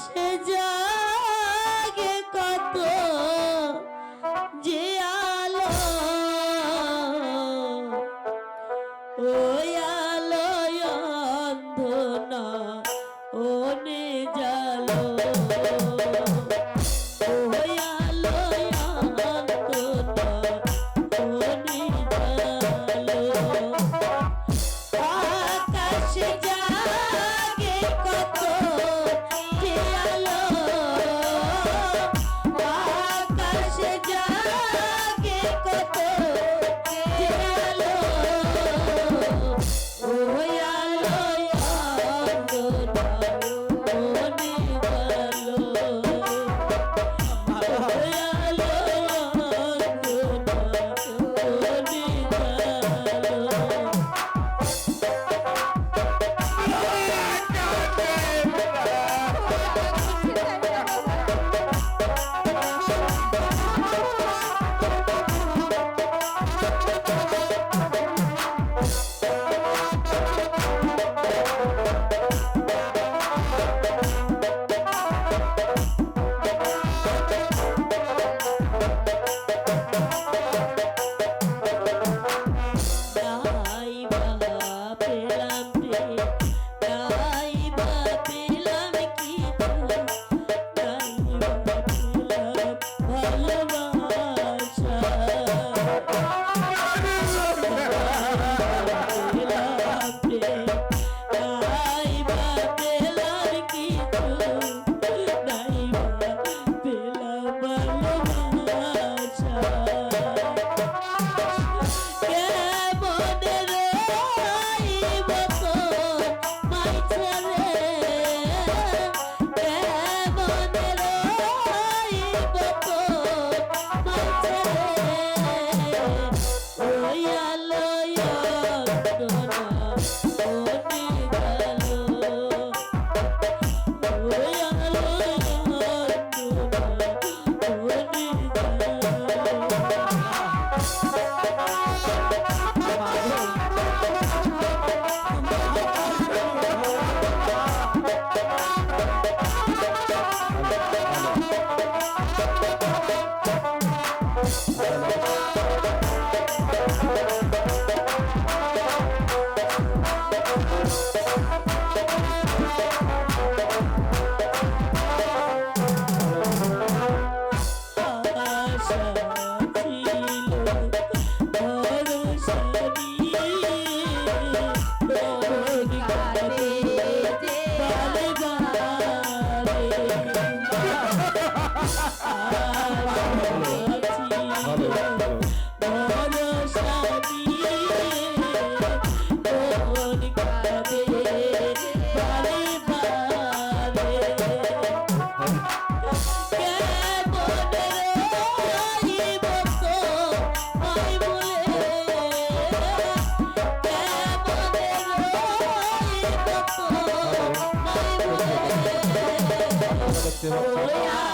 আকাশে জাগে কত যে আলো। ওই আলো অন্ধনা ওনে জালো। ওই আলো অন্ধনা ওনে জালো। কত love. 对呀。